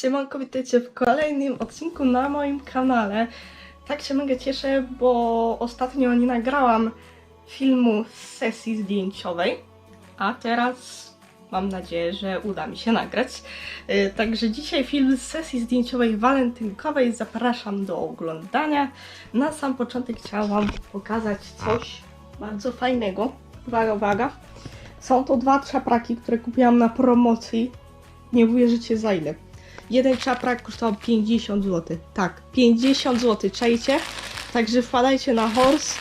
Siemanko, witajcie w kolejnym odcinku na moim kanale. Tak się mega cieszę, bo ostatnio nie nagrałam filmu z sesji zdjęciowej, a teraz mam nadzieję, że uda mi się nagrać. Yy, Także dzisiaj film z sesji zdjęciowej walentynkowej zapraszam do oglądania. Na sam początek chciałam wam pokazać coś bardzo fajnego. Uwaga, uwaga. Są to dwa czapraki, które kupiłam na promocji. Nie uwierzycie za ile. Jeden czaprak kosztował 50 zł. Tak, 50 zł, czajcie? Także wpadajcie na horse,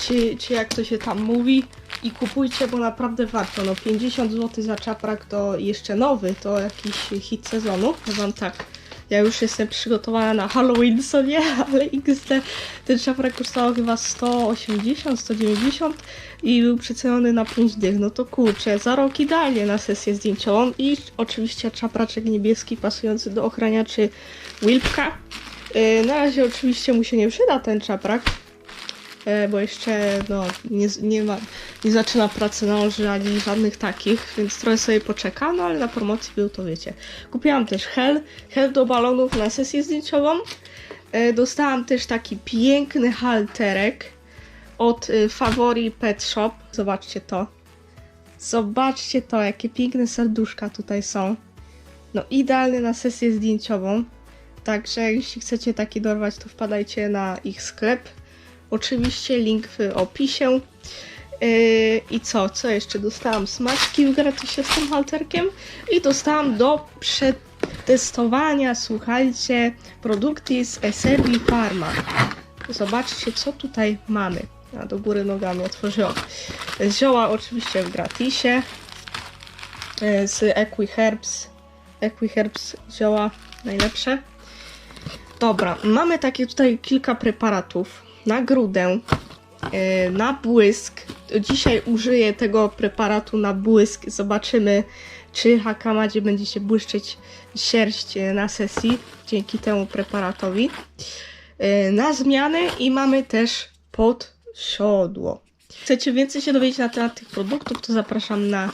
czy, czy jak to się tam mówi i kupujcie, bo naprawdę warto. No 50 zł za czaprak to jeszcze nowy, to jakiś hit sezonu. Wam tak, ja już jestem przygotowana na Halloween, co nie, ale XD ten czaprak kosztował chyba 180, 190 i był przeceniony na 5 dych. No to kurczę, za rok idealnie na sesję zdjęciową i oczywiście czapraczek niebieski pasujący do ochraniaczy Wilpka. Yy, na razie oczywiście mu się nie przyda ten czaprak, bo jeszcze no, nie, nie, ma, nie zaczyna pracy nałoży ani żadnych takich, więc trochę sobie poczeka, no ale na promocji był to wiecie. Kupiłam też hel, hel do balonów na sesję zdjęciową. Yy, dostałam też taki piękny halterek od y, Favori Pet Shop. Zobaczcie to. Zobaczcie to, jakie piękne serduszka tutaj są. No idealny na sesję zdjęciową. Także jeśli chcecie taki dorwać, to wpadajcie na ich sklep. Oczywiście link w opisie. Yy, I co? Co jeszcze? Dostałam smaczki w gratisie z tym halterkiem i dostałam do przetestowania, słuchajcie, produkty z SRB Pharma. Zobaczcie, co tutaj mamy. A do góry nogami otworzyłam. Zioła oczywiście w gratisie. e, Z Equiherbs. Equiherbs zioła najlepsze. Dobra, mamy takie tutaj kilka preparatów. Na grudę, e, na błysk. Dzisiaj użyję tego preparatu na błysk. Zobaczymy, czy Hakamadzie będzie się błyszczeć sierść e, na sesji dzięki temu preparatowi. E, Na zmiany i mamy też pod siodło. Chcecie więcej się dowiedzieć na temat tych produktów, to zapraszam na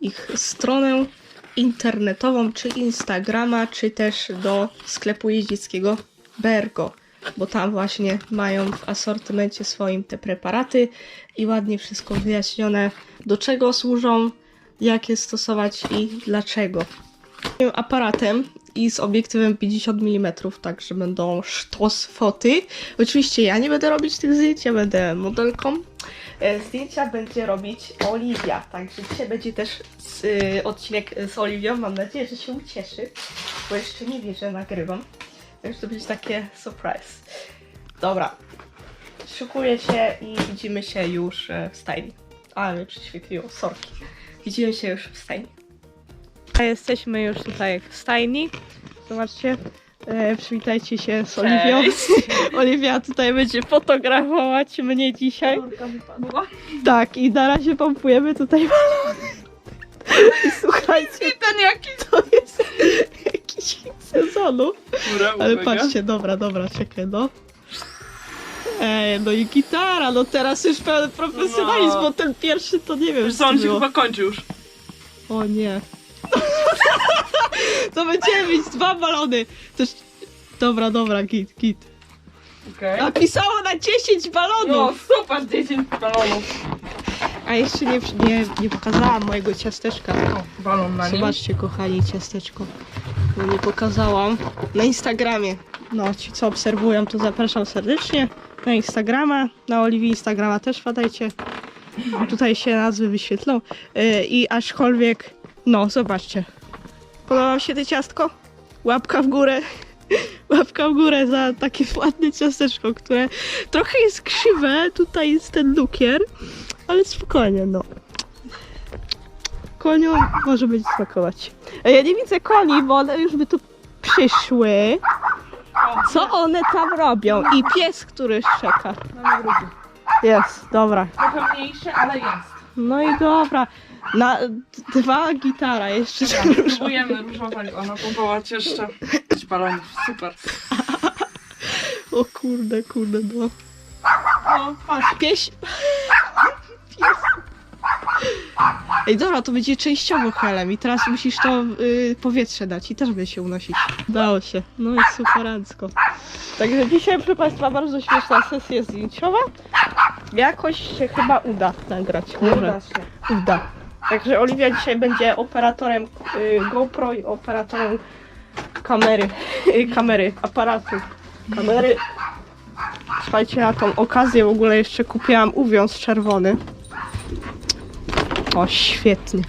ich stronę internetową, czy Instagrama, czy też do sklepu jeździeckiego Bergo, bo tam właśnie mają w asortymencie swoim te preparaty i ładnie wszystko wyjaśnione, do czego służą, jak je stosować i dlaczego. Aparatem i z obiektywem 50 mm, także będą sztos foty. Oczywiście ja nie będę robić tych zdjęć, ja będę modelką. E, Zdjęcia będzie robić Oliwia, także dzisiaj będzie też z, y, odcinek z Oliwią. Mam nadzieję, że się ucieszy, bo jeszcze nie wie, że nagrywam. Także to będzie takie surprise. Dobra, szykuję się i widzimy się już e, w stajni. Ale mnie prześwietliło, sorki. Widzimy się już w stajni. A jesteśmy już tutaj w stajni. Zobaczcie, e, przywitajcie się z Oliwią. Oliwia tutaj będzie fotografować mnie dzisiaj. Tak, i na razie pompujemy tutaj balony. I słuchajcie, Ten jaki to sezonu. Dobra, Ale patrzcie, dobra, dobra, czekaj, no. Ej, no i gitara, no teraz już pełen profesjonalizm, No. bo ten pierwszy to nie wiem, on się chyba kończy już. O nie. to będziemy mieć dwa balony. Też... Dobra, dobra, git, git. Okej. Napisało na 10 No, balonów! super, 10 balonów. A jeszcze nie, nie, nie pokazałam mojego ciasteczka. O, balon na nim. Zobaczcie, kochani, ciasteczko. Nie pokazałam. Na Instagramie. No, ci co obserwują, to zapraszam serdecznie. Na Instagrama, na Oliwii Instagrama też wpadajcie. Tutaj się nazwy wyświetlą. Yy, I aczkolwiek, no, zobaczcie. Podoba się to ciastko? Łapka w górę. Łapka w górę za takie ładne ciasteczko, które trochę jest krzywe. Tutaj jest ten lukier, ale spokojnie, no. Koniu może będzie smakować. A Ja nie widzę koni, bo one już by tu przyszły. Co one tam robią? I pies, który szczeka. Mamy drugi. Jest, dobra. Trochę mniejszy, ale jest. No i dobra. Na dwa gitara jeszcze. Dobra, próbujemy różować. Ona powołać jeszcze 5 balonów. Super. O kurde, kurde, no. O, patrz. Pieś. Ej, dobra, to będzie częściowo helem i teraz musisz to y, powietrze dać i też będzie się unosić. Dało się. No i superancko. Także dzisiaj, proszę Państwa, bardzo śmieszna sesja zdjęciowa. Jakoś się chyba uda nagrać. Może się. uda. Także Oliwia dzisiaj będzie operatorem y, GoPro i operatorem kamery, y, kamery, aparatu, kamery. Słuchajcie, na tą okazję w ogóle jeszcze kupiłam uwiąz czerwony. O, świetnie.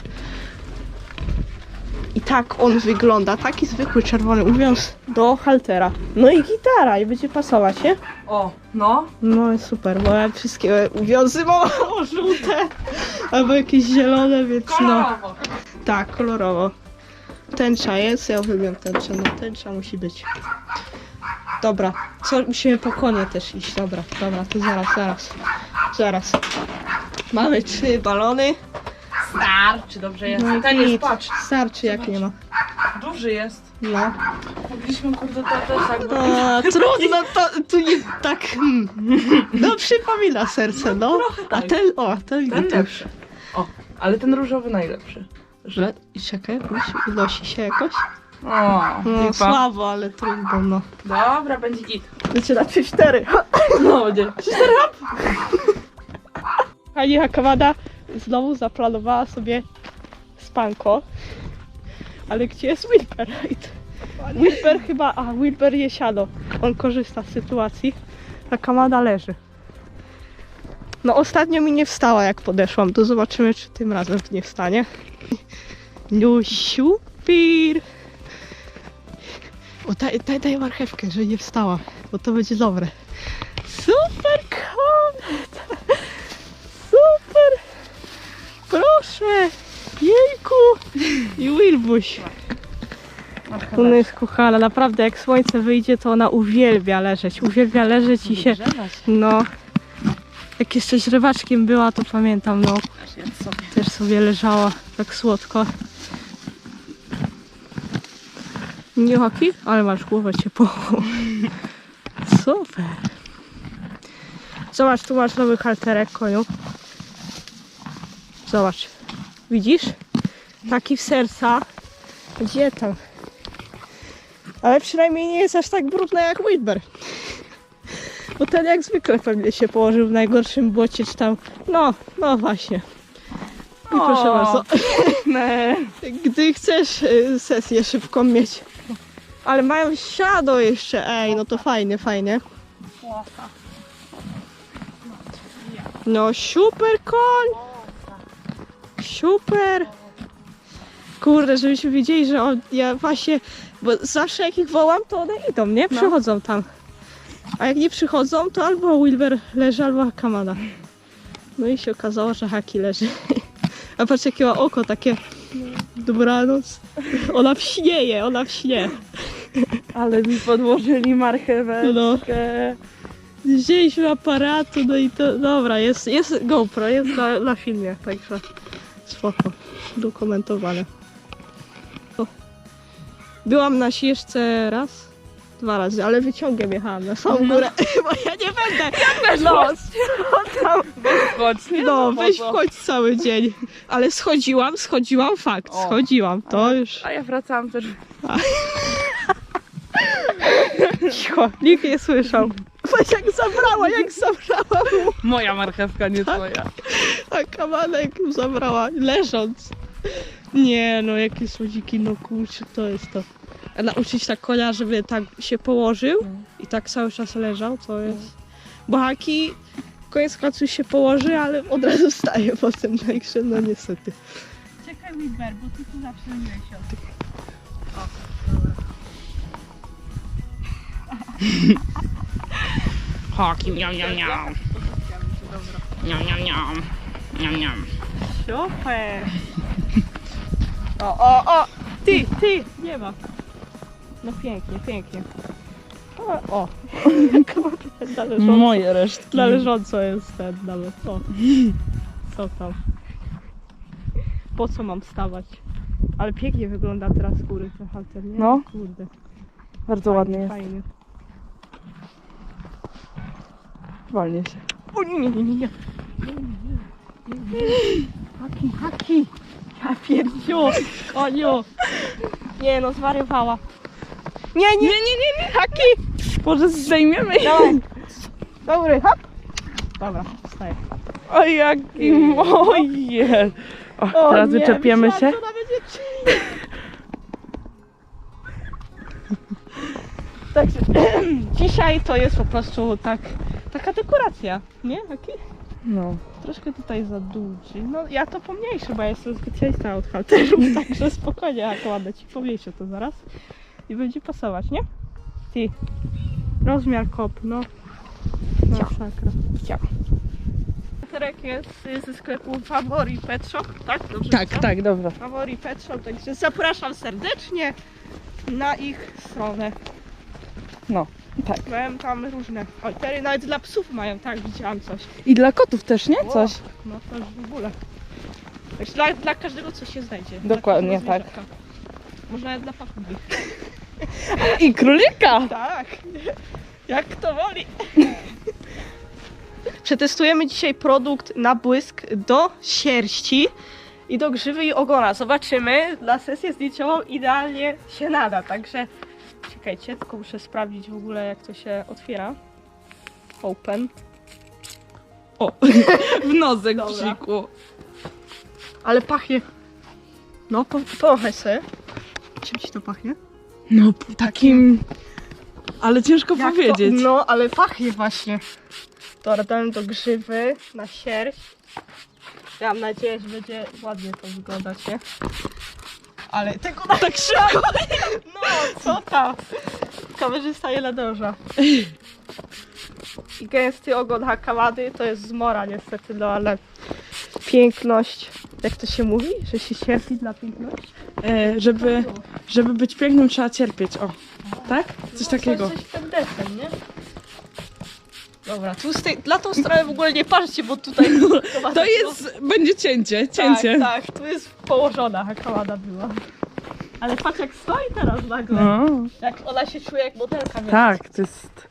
I tak on wygląda, taki zwykły czerwony uwiąz do haltera. No i gitara, i będzie pasować, nie? O, no. No jest super, bo ja wszystkie uwiązy mam żółte albo jakieś zielone, więc no. Kolorowo. Tak, kolorowo. Tęcza jest, ja uwielbiam tęczę, no tęcza musi być. Dobra, co, musimy po konie też iść, dobra, dobra, to zaraz, zaraz, zaraz. Mamy trzy balony. Starczy, dobrze jest. No i Ten jest, git. patrz. Starczy jak nie ma. Duży jest. No. Mogliśmy kurde to też. A, trudno, to tu nie tak. hmm. No przypomina serce, no. A tak. ten, o, ten, Ten lepszy. O, ale ten różowy najlepszy. Że, i czekaj, musi, unosi się jakoś? O, No, lipa. słabo, ale trudno, no. Dobra, będzie git. Wiecie, na 3-4. No, będzie. Pani Hakawada znowu zaplanowała sobie spanko. Ale gdzie jest Wilper? Wilper chyba, a Wilper je siano. On korzysta z sytuacji. A Kamada leży. No ostatnio mi nie wstała jak podeszłam, to zobaczymy czy tym razem nie wstanie. No super. O, daj, daj, daj marchewkę, że nie wstała, bo to będzie dobre. Super komet! Super! Proszę! Jejku! I Wilbuś. Ona jest kochana, naprawdę jak słońce wyjdzie, to ona uwielbia leżeć. Uwielbia leżeć i się, no... Jak jeszcze źrebaczkiem była, to pamiętam, no, też sobie leżała tak słodko. Nie haki? Ale masz głowę ciepłą. Super. Zobacz, tu masz nowy halterek, koniu. Zobacz. Widzisz? Taki w serca. Gdzie tam? Ale przynajmniej nie jest aż tak brudna jak Whitber. Bo ten jak zwykle pewnie się położył w najgorszym błocie, czy tam... No, no właśnie. I O. proszę bardzo. Ne. Gdy chcesz y, sesję szybką mieć. Ale mają siado jeszcze, ej, no to fajnie, fajnie. No super koń! Super! Kurde, żebyśmy wiedzieli, że on, ja właśnie, bo zawsze jak ich wołam, to one idą, nie? No. Przychodzą tam. A jak nie przychodzą, to albo Wilber leży, albo Kamada. No i się okazało, że Haki leży. A patrz jakie ma oko takie. Dobranoc. Ona wśnieje, ona wśnie. Ale mi podłożyli marcheweczkę. No. Wzięliśmy aparatu, no i to dobra, jest, jest GoPro, jest na, na filmie, także spoko, dokumentowane. O. Byłam na Sierzce raz, dwa razy, ale wyciągiem jechałam na samą górę, bo ja nie będę. No, tam, Chodź, nie? no, po weź co? wchodź cały dzień. Ale schodziłam, schodziłam, fakt, O. schodziłam, to już A ja wracałam też. cicho, nikt nie słyszał. Weź jak zabrała, jak zabrała mu. Moja marchewka, nie twoja. A kamanek zabrała leżąc. Nie no, jakie słodziki, no kurczę, to jest to. A nauczyć tak konia, żeby tak się położył i tak cały czas leżał, to jest... Bo haki, koniec końców się położy, ale od razu staje potem, także no niestety. Czekaj Wilber, bo ty tu zawsze nie się o tych... Haki, miau, miau, miau. Miau, miau, miau. Miau, miau. Super! O, o, o! Ty, ty! Nie ma. No pięknie, pięknie. O, o. Należąco, Moje resztki. należąco jest ten nawet. O. Co tam? Po co mam wstawać? Ale pięknie wygląda teraz z góry ten halter, nie? No. Kurde. Bardzo ładnie jest. Fajnie. Walnie się. O nie, nie, nie, nie. Haki, haki. Ja pierdziu, koniu. Nie no, zwariowała. Nie, nie, Nie, nie, nie, nie, haki! Może zdejmiemy dawaj. Dobry, hop. Dobra, wstaję. O jaki moje! O, O teraz nie, wyczepiemy myślałam, się. że ona będzie czyja. Także dzisiaj to jest po prostu tak, taka dekoracja, nie? Taki? No. Troszkę tutaj za duży. No ja to pomniejszę, bo ja jestem specjalista od halterów, także spokojnie, jak ładne ci pomniejszę to zaraz. I będzie pasować, nie? Ty. Rozmiar kop, no. Masakra. Ciao. Terek jest ze sklepu Favori Pet Shop, tak? Dobrze Tak, tak, dobra. Favori Pet Shop, także zapraszam serdecznie na ich stronę. No, tak. Mają tam różne haltery, nawet dla psów mają, tak, widziałam coś. I dla kotów też, nie? Coś. O, no to już w ogóle. Dla, dla każdego coś się znajdzie. Dokładnie, każdego tak. zwierzaka. Może nawet dla papugi. I królika! Tak. Jak kto woli. Przetestujemy dzisiaj produkt na błysk do sierści i do grzywy i ogona. Zobaczymy. Dla sesji zdjęciową idealnie się nada. Także czekajcie, tylko muszę sprawdzić w ogóle jak to się otwiera. Open. O, w nozek Dobra. psikło. Ale pachnie. No, po, powąchaj sobie. Czym ci to pachnie? No, takim... Ale ciężko Jak powiedzieć. To, no, ale pachnie właśnie. To dałem do grzywy, na sierść. Ja mam nadzieję, że będzie ładnie to wyglądać, nie? Ale tego na tak szybko! No, co tam? Kamerzysta nie nadąża. I gęsty ogon hakamady to jest zmora niestety, no ale piękność, jak to się mówi? Że się cierpi dla piękności? E, żeby, żeby być pięknym trzeba cierpieć, o. Tak? Coś takiego. Coś ten desen, nie? Dobra, tu z tej, na tą stronę w ogóle nie patrzcie, bo tutaj... To jest... będzie cięcie, cięcie. Tak, tak, tu jest położona hakamada była. Ale patrz jak stoi teraz nagle. No, Jak ona się czuje jak modelka. więc- tak, to jest...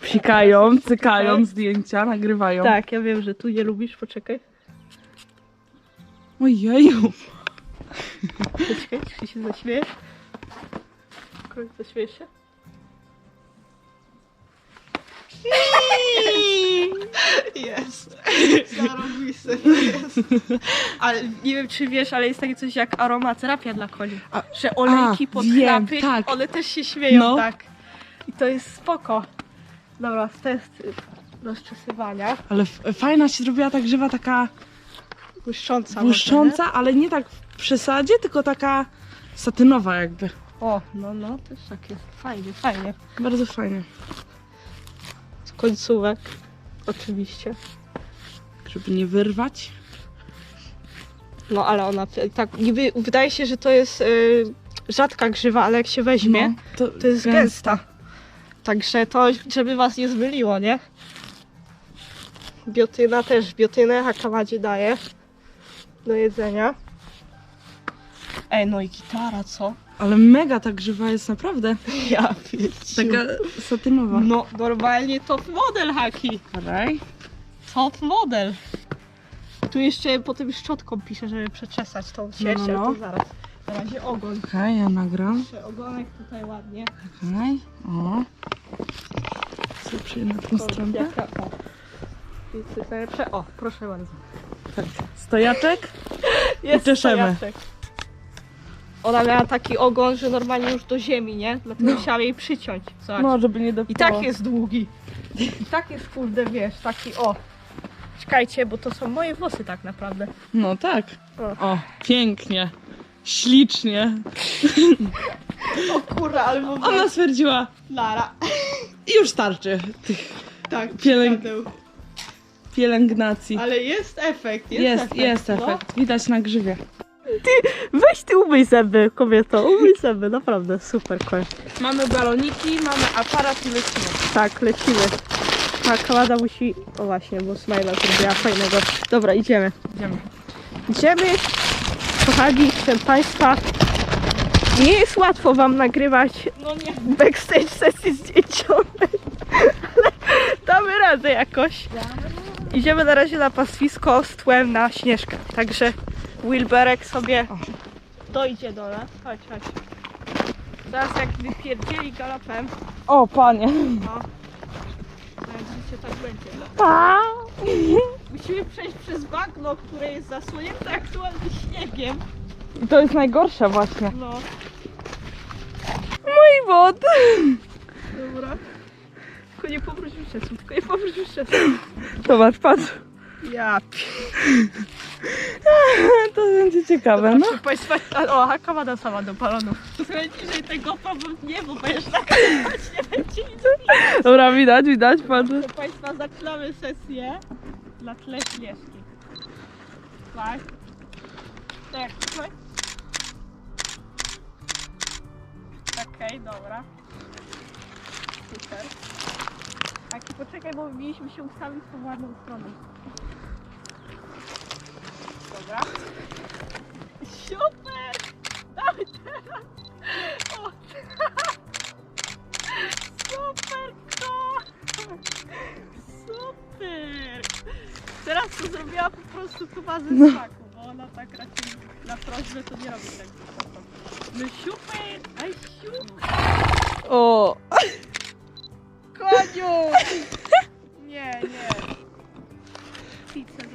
Psikają, cykają zdjęcia, nagrywają. Tak, ja wiem, że tu nie lubisz, poczekaj. Ojeju. Poczekaj, czy się zaśmiejesz? Koń, Zaśmiejesz się? Jest. Zarobiste jest. Ale nie wiem czy wiesz, ale jest takie coś jak aromaterapia dla koni. A- Że olejki a, pod wiem, chrapy, tak. one też się śmieją No. tak. I to jest spoko. Dobra, test y, rozczesywania. Ale f- fajna się zrobiła ta grzywa taka Błyszcząca. może, błyszcząca, ale nie tak w przesadzie, tylko taka satynowa jakby. O, no, no, też takie fajnie, fajnie. Bardzo fajnie. Końcówek. Oczywiście. Żeby nie wyrwać. No ale ona tak niby wydaje się, że to jest y, rzadka grzywa, ale jak się weźmie, No, to, to jest gęsta. Także to, żeby was nie zmyliło, nie? Biotyna też, biotynę hakamadzie daje do jedzenia. Ej, no i gitara, co? Ale mega ta grzywa jest naprawdę. Ja wiem. Taka satynowa. No, normalnie top model haki. Raj. Top model. Tu jeszcze potem szczotką pisze, żeby przeczesać tą sierść, No, no, ale no. to zaraz. Na razie ogon. Okej, ja nagram. Jeszcze ogonek tutaj ładnie. Okej. O. Co przyjdę na tą stronę? To jest najlepsze. O, proszę bardzo. Tak. Stojaczek? Jest czeszemy. stojaczek. Ona miała taki ogon, że normalnie już do ziemi, nie? Dlatego musiałam jej przyciąć. Zobacz. No, żeby nie I dopiero. tak jest długi. I tak jest kurde, wiesz, taki o. Czekajcie, bo to są moje włosy tak naprawdę. No tak. O. O, pięknie. Ślicznie. O kurwa, ale w ogóle... Ona stwierdziła, Lara. już starczy tych Tak, Pielęg- pielęgnacji. Ale jest efekt, jest, Jest, efekt. jest no. efekt. Widać na grzywie. Weź ty umyj zęby, kobieto, umyj zęby, naprawdę super koń. Mamy baloniki, mamy aparat i lecimy. Tak, lecimy. A Kałada musi... O właśnie, bo Smajla zrobiła fajnego. Dobra, idziemy. Idziemy. Idziemy. Kochani, proszę Państwa, nie jest łatwo Wam nagrywać No nie. backstage sesji zdjęciowej, ale damy radę jakoś. Idziemy na razie na pastwisko z tłem na śnieżkę. Także Wilberek sobie dojdzie dole. Chodź, chodź. Teraz jak wypierdzieli galopem, O, panie. no. Jak widzicie, tak będzie. Pa! Musimy przejść przez bagno, które jest zasłonięte aktualnie śniegiem. I to jest najgorsze właśnie. No, Mój wod! dobra. Tylko nie powróć już tylko nie powróć już Zobacz, patrz. Ja To będzie ciekawe, no. Proszę Państwa, a- o, a kamada sama do balonów. Trochę niżej tego problem nie, bo będziesz nakrywać, nie będzie nic widać. Dobra, widać, widać, patrz. Proszę Państwa, zaczynamy sesję na tle śnieżki. Tak. Tak, słuchaj. Okej, dobra. Super. Tak, i poczekaj, bo mieliśmy się ustawić w tą ładną stroną. Dobra. Super! Dawaj teraz! O, Super to! Super! Teraz to zrobiła po prostu Kuba ze No. smaku, bo ona tak raczej na prośbę to nie robi tak. No super! Aj super! O! Koniu! Nie, nie. Prostu.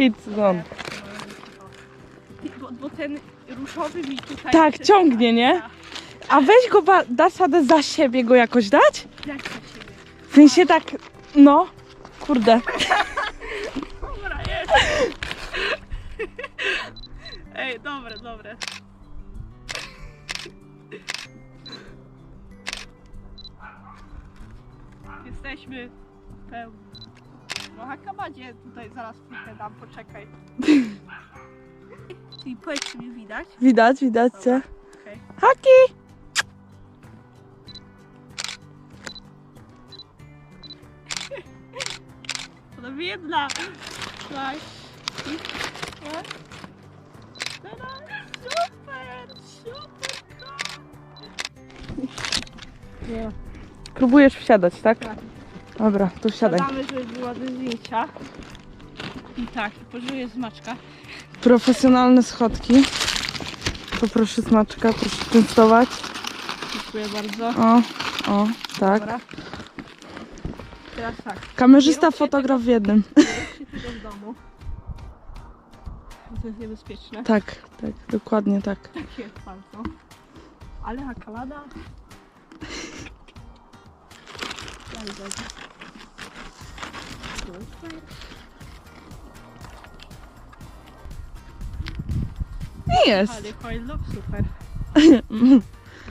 Hit zone. Bo, bo ten różowy mi tutaj... Tak, ciągnie, nie? A weź go, ba- dasz radę za siebie go jakoś dać? Jak to siebie? W sensie tak, no. Kurde. Dobra, jest. Ej, dobre, dobre. Jesteśmy pełni. No Hakamadzie tutaj zaraz chwilkę dam, poczekaj. I powiedz, czy mnie widać? Widać, widać cię. Okej. Haki! Ona. I-. Teraz. Super, super. Nie. Próbujesz wsiadać, tak? Tak. Dobra, to wsiadaj. Dodamy, żeby były ładne zdjęcia. I tak, pożyję zmaczka. Profesjonalne schodki. Poproszę smaczka, proszę częstować. Dziękuję bardzo. O, o, tak. Dobra. Teraz tak, Kamerzysta, fotograf w jednym. róbcie tego w domu. To jest niebezpieczne. Tak, tak, dokładnie tak. Tak jest bardzo. Ale dobrze. Super. Nie jest. Ale coil lock super.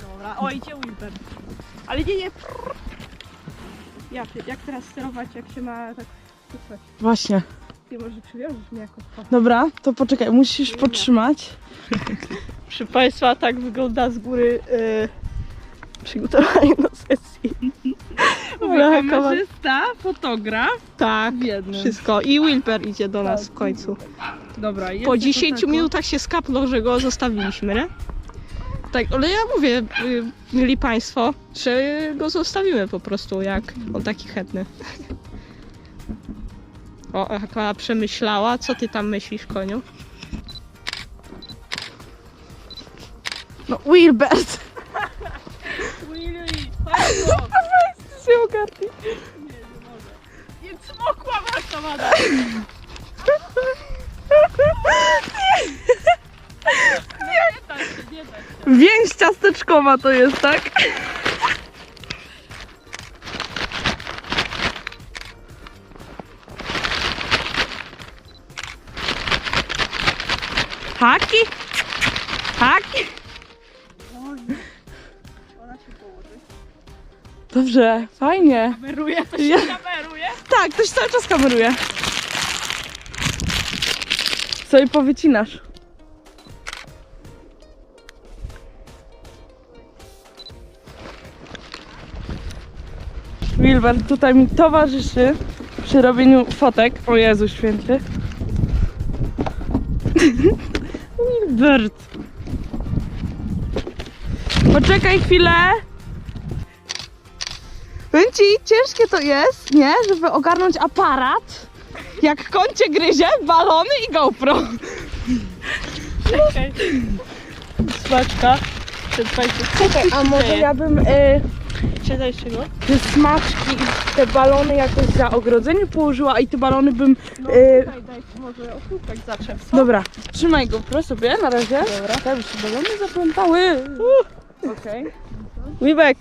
Dobra, o idzie Wilber. Ale nie, nie. Jak, jak teraz sterować, jak się ma tak super. Właśnie. Nie może przywiążesz mnie jako to. Dobra, to poczekaj, musisz podtrzymać. Proszę Państwa, tak wygląda z góry yy, przygotowanie do. Dobra, kamerzysta, fotograf Tak, wszystko. I Wilber idzie do nas w końcu. Dobra, Po 10 minutach się skapnął, że go zostawiliśmy, nie? Tak, ale ja mówię, y, mieli Państwo, że go zostawimy po prostu, jak on taki chętny. O, jak ona przemyślała, co ty tam myślisz, koniu? No, Wilbert! Willy, się ogarnij. Nie, cmokła wasza mada. Nie da się, nie da się. Więź ciasteczkowa to jest, tak? Haki? Haki? Dobrze, fajnie. Kameruje, to się Ja- kameruje. Tak, ktoś cały czas kameruje. Sobie powycinasz. Wilber tutaj mi towarzyszy przy robieniu fotek. O Jezu święty. Wilbert. Poczekaj chwilę. Powiem ci, ciężkie to jest, nie? Żeby ogarnąć aparat. Jak końcie gryzie, balony i GoPro. Czekaj. Smaczka. Czekaj, a może ja bym y, Czytaj czego? te smaczki i te balony jakoś za ogrodzenie położyła i te balony bym... No Y, daj, daj, może osłówek zaczep, co? Dobra, trzymaj GoPro sobie na razie. Dobra. Tak, by się balony zaplątały. Okej. Wibek!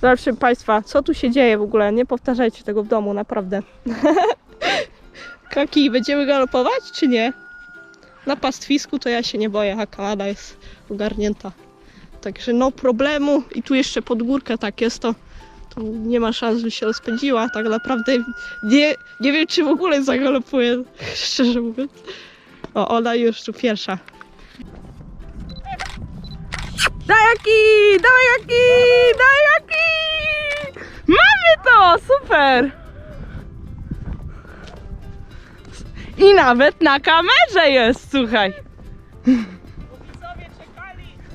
Proszę Państwa, co tu się dzieje w ogóle? Nie powtarzajcie tego w domu, naprawdę. Kaki, będziemy galopować, czy nie? Na pastwisku to ja się nie boję, a Kanada jest ogarnięta. Także no problemu. I tu jeszcze pod górkę tak jest, to, nie ma szans, żeby się rozpędziła. Tak naprawdę nie, nie wiem, czy w ogóle zagalopuję, szczerze mówiąc. O, ona już tu pierwsza. Daj jaki! Daj jaki! Daj jaki! Mamy to! Super! I nawet na kamerze jest, słuchaj.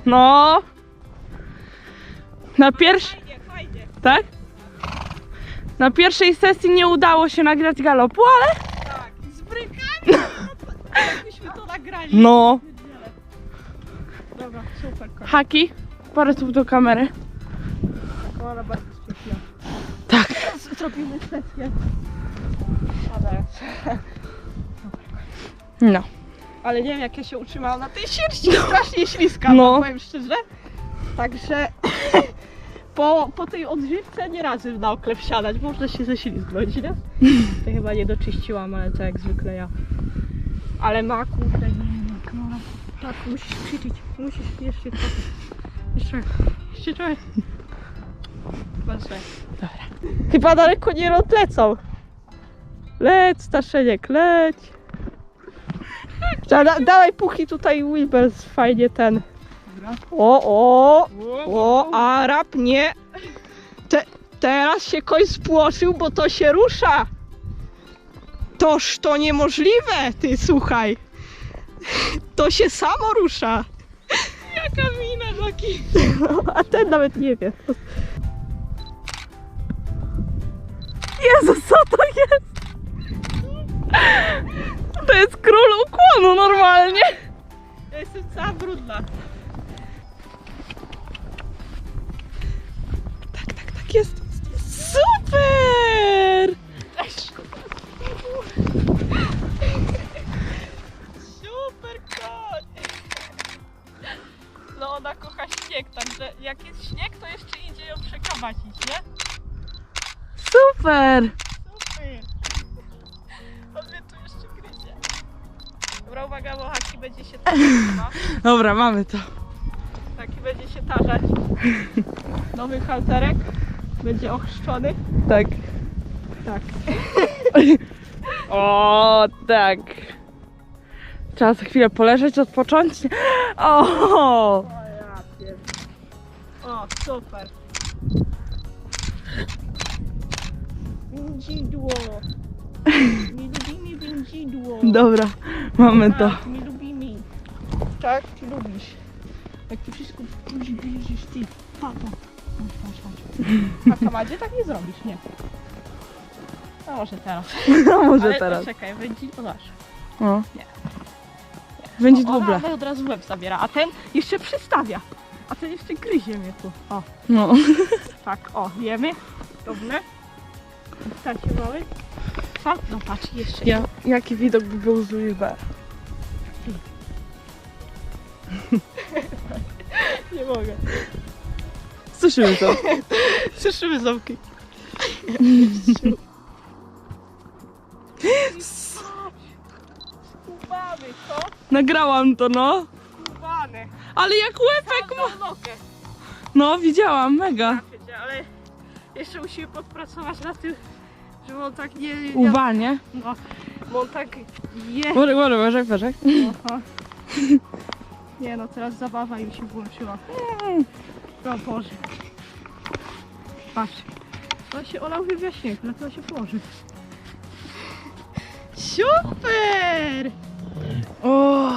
No. Na pierwszy... Tak? Na pierwszej sesji nie udało się nagrać galopu, ale... Tak, z brykami. Jakbyśmy to nagrali. No. Super. Haki, parę słów do kamery. Bardzo szczęśliwa. Tak. Zrobimy sesję. A. No. Ale nie wiem jak ja się utrzymałam na tej sierści. Strasznie śliska, No. no. powiem szczerze. Także po, po tej odżywce nie razy na oklep siadać. Można się ześlizgnąć, nie? To chyba nie doczyściłam, ale to jak zwykle ja. Ale ma kurde, no. Tak, musisz przycić. Musisz jeszcze trochę. Jeszcze, jeszcze trochę. Patrzę. Chyba daleko nie odlecą. Leć, Staszeniek, leć. Da, da, dawaj puchy tutaj Wilbers, fajnie ten. O, o, o, Arab, nie. Te, teraz się koń spłoszył, bo to się rusza. Toż to niemożliwe, ty słuchaj. To się samo rusza. Jaka mina, Haki. A ten nawet nie wie. Jezu, co to jest? To jest król ukłonu normalnie. Ja jestem cała brudna. Tak, tak, tak jest. Super Dobra, mamy to. Haki będzie się tarzać. Nowy halterek będzie ochrzczony. Tak. Tak. O, tak. Trzeba za chwilę poleżeć, odpocząć. O! O ja pier... O, super. Wędzidło. Nie lubimy wędzidło. Dobra, mamy to. Tak, nie. Tak, ty lubisz. Jak ty wszystko później bierzesz ty. Pato. Chodź, chodź, chodź. A Kamadzie tak nie zrobisz, nie. No może teraz. No może Ale teraz. czekaj, wędzidło masz. O. Nie. Będzie O, dwuble. Ona od razu łeb zabiera, a ten jeszcze przystawia. A ten jeszcze gryzie mnie tu. O, No. tak, o, jemy. Dobrze. Wstacie mały. Co? No patrz, jeszcze. Ja, jaki widok by był z Wilber? Nie mogę. Słyszymy to. Słyszymy zamki. Skubany, co? Nagrałam to, no. Skubany. Ale jak łepek ma... No, widziałam, mega. Ale jeszcze musimy podpracować na tym, żeby on tak nie... Uwa, nie? No, bo on tak je... Uważaj, uważaj, uważaj. Nie no, teraz zabawa im się włączyła. O Boże. Patrz. On się olał na to się położy. Super! O.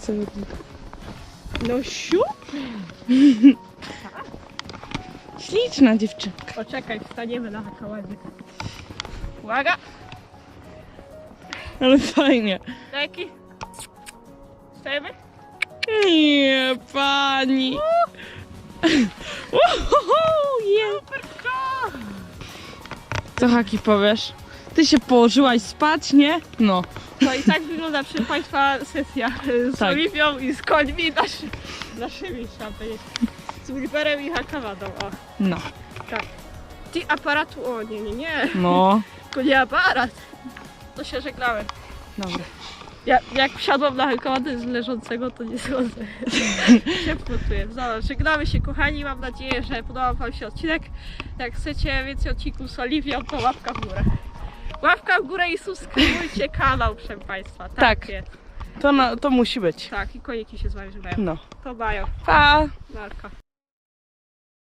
Co No super! Śliczna dziewczynka. Poczekaj, wstaniemy na hakoładzie. Uwaga, Ale fajnie. leki. Stajemy? Nie, pani. Uhuhu, je. Co Haki powiesz? Ty się położyłaś spać, nie? No. No i tak wygląda proszę Państwa sesja z Tak. Oliwią i z końmi naszy, naszymi, trzeba powiedzieć. Z Wilberem i Hakawadą, o. No. Ty aparatu, o nie, nie, nie, No. to nie aparat. To się żegnałem. Dobra. Ja, jak wsiadłam na Hakawadę z leżącego, to nie sądzę. Ciepło jest. Dobra, żegnamy się kochani, mam nadzieję, że podobał Wam się odcinek. Jak chcecie więcej odcinków z Oliwią, to łapka w górę. Łapka w górę i subskrybujcie kanał, proszę Państwa. Tak, Tak. jest. To, na, to musi być. Tak, i koniki się z Wami żegnają. No. To bajo. Pa! Narka.